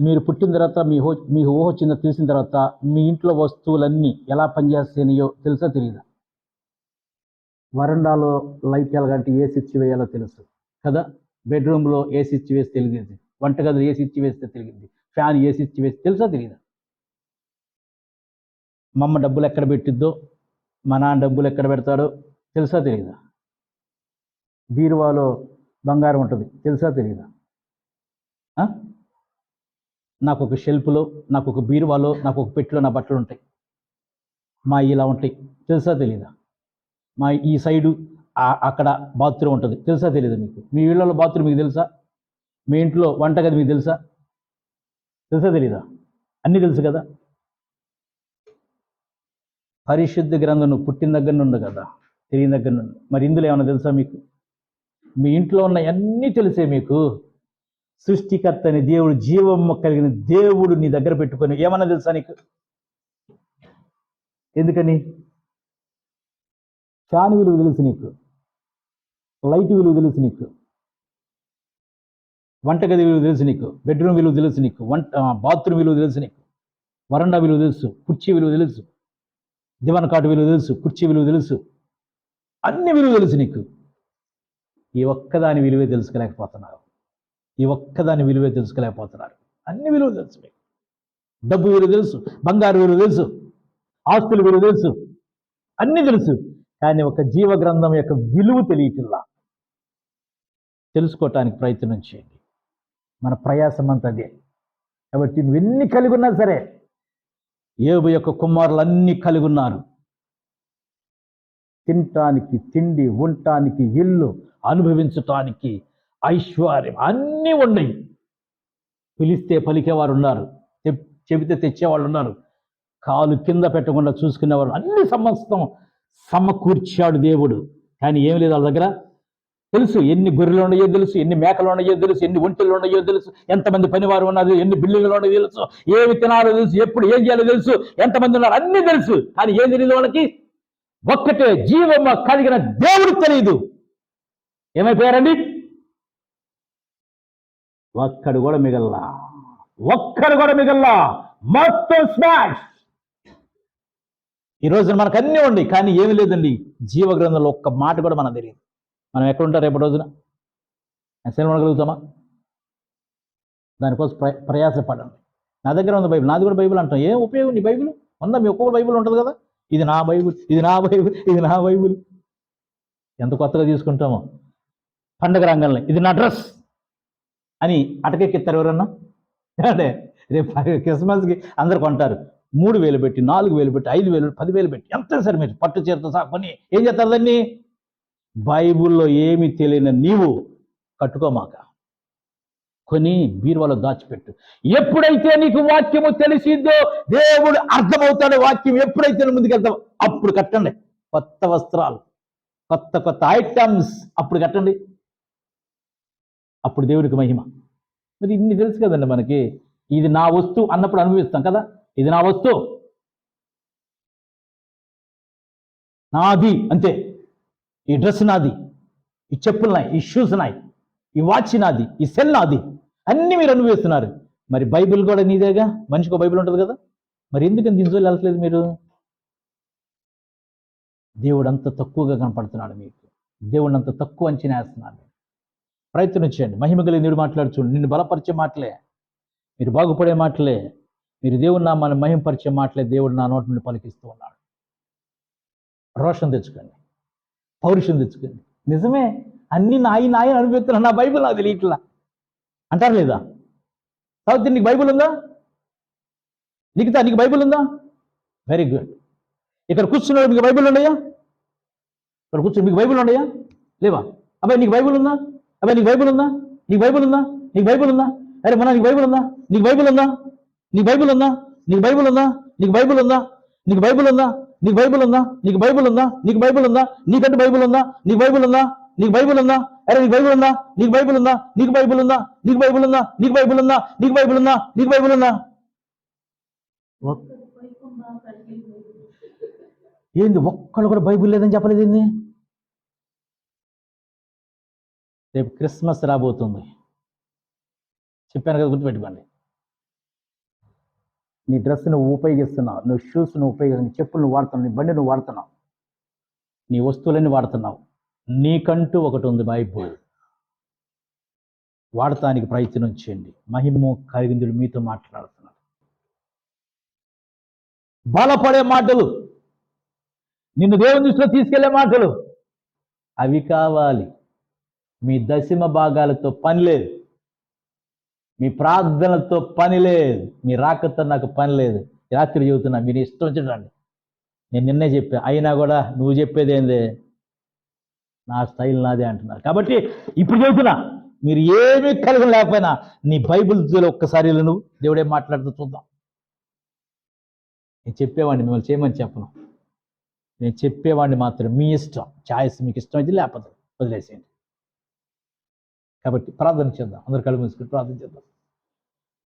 మీరు పుట్టిన తర్వాత మీ హో మీ ఊహ వచ్చిందో తెలిసిన తర్వాత మీ ఇంట్లో వస్తువులన్నీ ఎలా పనిచేస్తాయో తెలుసా తెలియదా? వరండాలో లైట్ ఎలాగంటే ఏ స్విచ్ వేయాలో తెలుసు కదా? బెడ్రూమ్లో ఏ స్విచ్ వేసి తెలియదు. వంటగదిలో ఏ స్విచ్ వేస్తే తెలియదు. ఫ్యాన్ ఏ స్విచ్ వేస్తే తెలుసా తెలియదా? మా అమ్మ డబ్బులు ఎక్కడ పెట్టిద్దో మా నాన్న డబ్బులు ఎక్కడ పెడతాడో తెలుసా తెలియదా? బీరువాలో బంగారం ఉంటుంది తెలుసా తెలియదా? నాకు ఒక షెల్ఫ్లో నాకు ఒక బీరువాలో నాకు ఒక పెట్టిలో నా బట్టలు ఉంటాయి. మా ఇలా ఉంటాయి. తెలుసా తెలీదా? మా ఈ సైడు అక్కడ బాత్రూమ్ ఉంటుంది. తెలుసా తెలీదా మీకు? మీ ఇళ్ళలో బాత్రూమ్ మీకు తెలుసా? మీ ఇంట్లో వంటగది మీకు తెలుసా? తెలుసా తెలీదా? అన్నీ తెలుసు కదా? పరిశుద్ధ గ్రంథం నువ్వు పుట్టిన దగ్గర నుండి కదా? తెలియని దగ్గర నుండి. మరి ఇందులో ఏమైనా తెలుసా మీకు? మీ ఇంట్లో ఉన్న అన్నీ తెలిసే మీకు. సృష్టికర్త అని దేవుడు జీవము కలిగిన దేవుడు నీ దగ్గర పెట్టుకొని ఏమన్నా తెలుసా నీకు? ఎందుకని? ఫ్యాన్ విలువ తెలుసు నీకు. లైట్ విలువ తెలుసు నీకు. వంటగది విలువ తెలుసు నీకు. బెడ్రూమ్ విలువ తెలుసు నీకు. వంట బాత్రూమ్ విలువ తెలుసు నీకు. వరండా విలువ తెలుసు. కుర్చీ విలువ తెలుసు. దివన్ కాటు విలువ తెలుసు. కుర్చీ విలువ తెలుసు. అన్ని విలువ తెలుసు నీకు. ఈ ఒక్కదాని విలువే తెలుసుకోలేకపోతున్నారు ఈ ఒక్కదాని విలువే తెలుసుకోలేకపోతున్నారు. అన్ని విలువ తెలుసు మీకు. డబ్బు విలువ తెలుసు బంగారు విలువ తెలుసు ఆస్తుల విలువ తెలుసు అన్నీ తెలుసు. కానీ ఒక జీవ గ్రంథం యొక్క విలువ తెలియటిల్లా తెలుసుకోవటానికి ప్రయత్నం చేయండి. మన ప్రయాసం అంతా అదే. కాబట్టి నువ్వెన్ని కలిగి ఉన్నా సరే ఏబు యొక్క కుమారులు అన్నీ కలిగి ఉన్నారు. తినటానికి తిండి ఉండటానికి ఇల్లు అనుభవించటానికి ఐశ్వర్యం అన్నీ ఉన్నాయి. పిలిస్తే పలికేవారు ఉన్నారు. చెప్- చెబితే తెచ్చేవాళ్ళు ఉన్నారు. కాలు కింద పెట్టకుండా చూసుకునేవారు. అన్ని సమస్తం సమకూర్చాడు దేవుడు. కానీ ఏం లేదు వాళ్ళ దగ్గర. తెలుసు ఎన్ని గొర్రెలు ఉన్నాయో తెలుసు ఎన్ని మేకలు ఉన్నాయో తెలుసు ఎన్ని ఒంటెలు ఉన్నాయో తెలుసు ఎంతమంది పనివారు ఉన్నారు ఎన్ని బిల్డింగ్లు ఉన్నాయో తెలుసు ఏమి తినాలో తెలుసు ఎప్పుడు ఏం చేయాలో తెలుసు ఎంతమంది ఉన్నారు అన్నీ తెలుసు. కానీ ఏం తెలియదు వాళ్ళకి? ఒక్కటే జీవమ్మ కలిగిన దేవుడు తెలియదు. ఏమైపోయారండి? ఒక్కడు కూడా మిగల్లా. ఒక్కడు కూడా మిగల్లా. మొత్తం స్మాష్ ఈ రోజున మనకు అన్నీ ఉండి కానీ ఏమి లేదండి. జీవ గ్రంథంలో ఒక్క మాట కూడా మనకు తెలియదు. మనం ఎక్కడ ఉంటారు రేపటి రోజున? సినిమా ఉండగలుగుతామా దానికోసం ప్ర ప్రయాసపడండి. నా దగ్గర ఉంది బైబిల్ నాది కూడా బైబిల్ అంటాం. ఏం ఉపయోగం నీ బైబిల్? ఉందా? మీ ఒక్కొక్క బైబిల్ ఉంటుంది కదా? ఇది నా బైబిల్ ఇది నా బైబిల్ ఇది నా బైబిల్. ఎంత కొత్తగా తీసుకుంటామో? పండగ రంగంలో. ఇది నా డ్రెస్. అని అటకెక్కిస్తారు ఎవరన్నా? అంటే రేపు క్రిస్మస్కి అందరు కొంటారు. మూడు వేలు పెట్టి నాలుగు వేలు పెట్టి ఐదు వేలు పది వేలు పెట్టి ఎంత సార్ మీరు పట్టు చీరతో సహా కొని ఏం చేస్తారు దాన్ని? బైబిల్లో ఏమి తెలియని నీవు కట్టుకోమాక. కొని బీరువాలో దాచిపెట్టు. ఎప్పుడైతే నీకు వాక్యము తెలిసిందో దేవుడు అర్థమవుతాడు వాక్యం ఎప్పుడైతే ముందుకెళ్తావు అప్పుడు కట్టండి. కొత్త వస్త్రాలు కొత్త కొత్త ఐటమ్స్ అప్పుడు కట్టండి. అప్పుడు దేవుడికి మహిమ. మరి ఇన్ని తెలుసు కదండి మనకి ఇది నా వస్తువు అన్నప్పుడు అనుభవిస్తాం కదా? ఇది నా వస్తువు. నాది అంతే. ఈ డ్రెస్ నాది ఈ చెప్పులు నాయి ఈ షూస్ నాయి ఈ వాచ్ నాది ఈ సెల్ నాది అన్నీ మీరు అనుభవిస్తున్నారు. మరి బైబిల్ కూడా నీదేగా? మనిషికి ఒక బైబిల్ ఉంటుంది కదా? మరి ఎందుకని దీని వెళ్ళట్లేదు మీరు? దేవుడు అంత తక్కువగా కనపడుతున్నాడు మీకు. దేవుడు అంత తక్కువ అంచనా వేస్తున్నాడు. ప్రయత్నం చేయండి. మహిమ కలిగి నీడు మాట్లాడు నిన్ను బలపరిచే మాటలే. మీరు బాగుపడే మాటలే. మీరు దేవుడు నా మన మహిమపరిచే మాటలే దేవుడు నా నోటి నుండి పలికిస్తూ ఉన్నాడు. రోషం తెచ్చుకోండి. పౌరుషం తెచ్చుకోండి. నిజమే. అన్ని నాయి నాయని అనుభవిస్తున్నా నా బైబిల్ నాకు తెలియట్లా. అంటారు లేదా? కాబట్టి నీకు బైబిల్ ఉందా? నీకుతా నీకు బైబిల్ ఉందా? వెరీ గుడ్ ఇక్కడ కూర్చున్నాడు మీకు బైబిల్ ఉన్నాయా ఇక్కడ కూర్చుని మీకు బైబిల్ ఉన్నాయా లేవా? అబ్బాయి నీకు బైబిల్ ఉందా? అబ్బాయి నీకు బైబుల్ ఉందా నీకు బైబుల్ ఉందా నీకు బైబుల్ ఉందా అరే మొన్న నీకు బైబుల్ ఉందా నీకు బైబుల్ ఉందా నీకు బైబుల్ ఉందా నీకు బైబుల్ ఉందా నీకు బైబుల్ ఉందా నీకు బైబుల్ ఉందా నీకు బైబుల్ ఉందా నీకు బైబుల్ ఉందా నీకు బైబుల్ ఉందా నీకంటే బైబుల్ ఉందా నీకు బైబుల్ ఉందా నీకు బైబుల్ ఉందా అరే నీకు బైబుల్ ఉందా నీకు బైబుల్ ఉందా నీకు బైబుల్ ఉందా నీకు బైబుల్ ఉందా నీకు బైబుల్ ఉందా నీకు బైబుల్ ఉందా నీకు బైబుల్ ఉందా ఏంది ఒక్కళ్ళు కూడా బైబుల్ లేదని చెప్పలేదు ఏంది రేపు క్రిస్మస్ రాబోతుంది. చెప్పాను కదా గుర్తుపెట్టుకోండి. నీ డ్రెస్ నువ్వు ఉపయోగిస్తున్నావు. నువ్వు షూస్ నువ్వు ఉపయోగిస్తున్నావు. నీ చెప్పులు నువ్వు వాడుతున్నావు. నీ బండి నువ్వు వాడుతున్నావు. నీ వస్తువులన్నీ వాడుతున్నావు. నీకంటూ ఒకటి ఉంది బైబుల్. వాడటానికి ప్రయత్నం చేయండి. మహిమ కలిగిందుడు మీతో మాట్లాడుతున్నాడు. బలపడే మాటలు. నిన్ను దేవుని దృష్టిలో తీసుకెళ్ళే మాటలు. అవి కావాలి. మీ దశమ భాగాలతో పని లేదు. మీ ప్రార్థనలతో పని లేదు. మీ రాకతో నాకు పని లేదు. రాత్రి చెబుతున్నా మీరు ఇష్టం వచ్చిండండి నేను నిన్నే చెప్పా అయినా కూడా నువ్వు చెప్పేది ఏంది? నా స్టైల్ నాదే అంటున్నారు. కాబట్టి ఇప్పుడు చెబుతున్నా మీరు ఏమీ కలిగి లేకపోయినా నీ బైబిల్ ఒక్కసారి నువ్వు. దేవుడే మాట్లాడుతూ చూద్దాం. నేను చెప్పేవాడిని మిమ్మల్ని చేయమని చెప్పను. నేను చెప్పేవాడిని మాత్రం మీ ఇష్టం. ఛాయిస్ మీకు ఇష్టం అయితే లేకపోతే వదిలేసేయండి. కాబట్టి ప్రార్థన చేద్దాం. అందరు కళ్ళు మూసుకుని ప్రార్థన చేద్దాం.